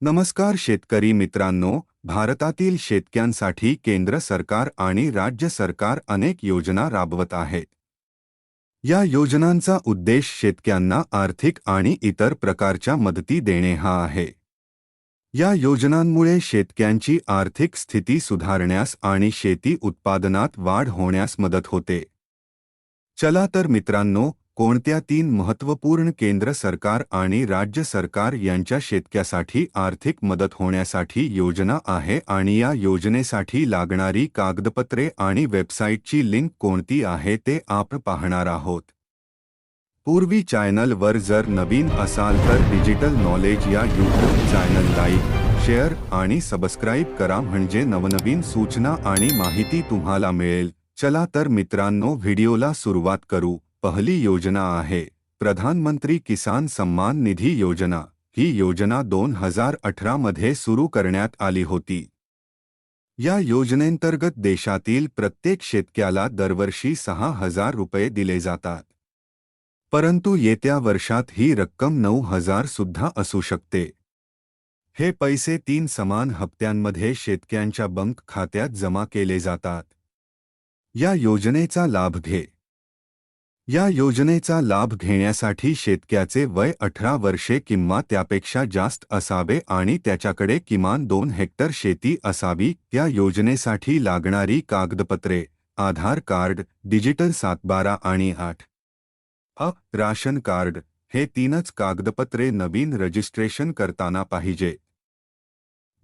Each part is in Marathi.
नमस्कार शेतकरी मित्रांनो भारतातील शेतक्यांसाठी केंद्र सरकार आणि राज्य सरकार अनेक योजना राबवत आहेत. या योजनांचा उद्देश शेतक्यांना आर्थिक आणि इतर प्रकारच्या मदती देणे हा आहे. या योजनांमुळे शेतकऱ्यांची आर्थिक स्थिती सुधारण्यास आणि शेती उत्पादनात वाढ होण्यास मदत होते. चला तर मित्रांनो कोणत्या तीन महत्त्वपूर्ण केंद्र सरकार आणि राज्य सरकार यांच्या शेतक्यासाठी आर्थिक मदत होण्यासाठी योजना आहे आणि या योजनेसाठी लागणारी कागदपत्रे आणि वेबसाईटची लिंक कोणती आहे ते आपण पाहणार आहोत. पूर्वी चॅनलवर जर नवीन असाल तर डिजिटल नॉलेज या यूट्यूब चॅनल लाईक शेअर आणि सबस्क्राईब करा म्हणजे नवनवीन सूचना आणि माहिती तुम्हाला मिळेल. चला तर मित्रांनो व्हिडिओला सुरुवात करू. पहिली योजना आहे. प्रधानमंत्री किसान सन्मान निधी योजना. ही योजना दोन हज़ार अठरा मध्ये सुरू या योजनेंतर्गत देशातील प्रत्येक शेतकऱ्याला दरवर्षी सहा हज़ार रुपये दिले जातात. परंतु येत्या वर्षात ही रक्कम नऊ हज़ार सुद्धा असू शकते. हे पैसे तीन समान हप्त्यांमध्ये शेतकऱ्यांच्या बँक खात्यात जमा केले जातात. या योजनेचा लाभ घे. या योजनेचा लाभ घेण्यासाठी शेतक्याचे वय अठरा वर्षे किंवा त्यापेक्षा जास्त असावे आणि त्याच्याकडे किमान दोन हेक्टर शेती असावी या योजनेसाठी लागणारी कागदपत्रे आधार कार्ड डिजिटल सातबारा आणि आठ. अ राशन कार्ड हे तीनच कागदपत्रे नवीन रजिस्ट्रेशन करताना पाहिजे.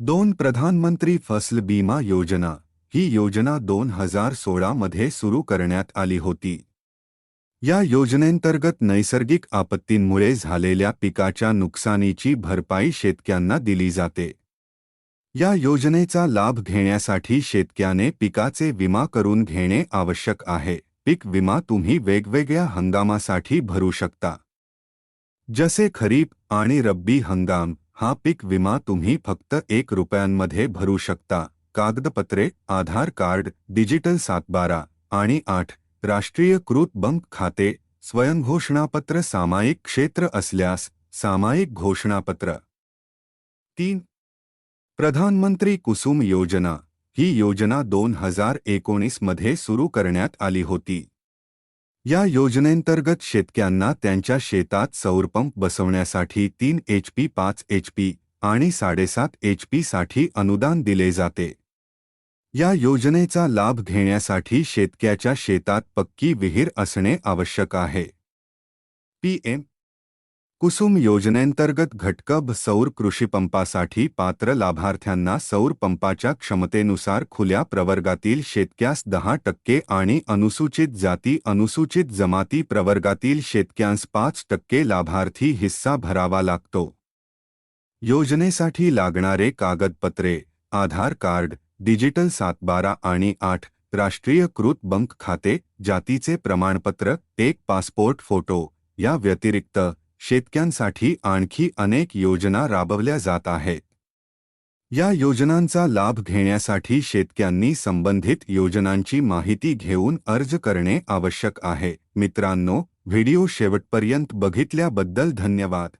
दोन प्रधानमंत्री फसल बीमा योजना ही योजना दोन हजार सोळा मध्ये सुरू करण्यात आली होती. या योजनेंतर्गत नैसर्गिक आपत्तींमुळे झालेल्या पिकाच्या नुकसानीची भरपाई शेतक्यांना दिली जाते. या योजनेचा लाभ घेण्यासाठी शेतक्याने पिकाचे विमा करून घेणे आवश्यक आहे. पीक विमा तुम्ही वेगवेगळ्या हंगामासाठी भरू शकता. जसे खरीप आणि रब्बी हंगाम हा पीक विमा तुम्ही फक्त एक रुपयांमध्ये भरू शकता. कागदपत्रे आधार कार्ड डिजिटल सातबारा आणि आठ राष्ट्रीयकृत बँक खाते स्वयंघोषणापत्र सामायिक क्षेत्र असल्यास सामायिक घोषणापत्र. तीन. प्रधानमंत्री कुसुम योजना. ही योजना दोन हजार एकोणीसमध्ये सुरू करण्यात आली होती. या योजनेंतर्गत शेतकऱ्यांना त्यांच्या शेतात सौरपंप बसवण्यासाठी तीन एच पी पाच एच पी आणि साडेसात एच पीसाठी अनुदान दिले जाते. या योजनेचा लाभ घेण्यासाठी शेतक्याच्या शेतात पक्की विहीर असणे आवश्यक आहे. पीएम कुसुम योजनेंतर्गत घटकब सौर कृषीपंपासाठी पात्र लाभार्थ्यांना सौर पंपाच्या क्षमतेनुसार खुल्या प्रवर्गातील शेतक्यास दहा टक्के आणि अनुसूचित जाती अनुसूचित जमाती प्रवर्गातील शेतक्यांस पाच टक्के लाभार्थी हिस्सा भरावा लागतो. योजनेसाठी लागणारे कागदपत्रे आधार कार्ड डिजिटल सातबारा आणि आठ राष्ट्रीयकृत बंक खाते जातीचे प्रमाणपत्र एक पासपोर्ट फोटो या व्यतिरिक्त शेतक्यांसाठी आणखी अनेक योजना राबवल्या जात आहेत. या योजनांचा लाभ घेण्यासाठी शेतक्यांनी संबंधित योजनांची माहिती घेऊन अर्ज करणे आवश्यक आहे. मित्रांनो व्हिडिओ शेवटपर्यंत बघितल्याबद्दल धन्यवाद.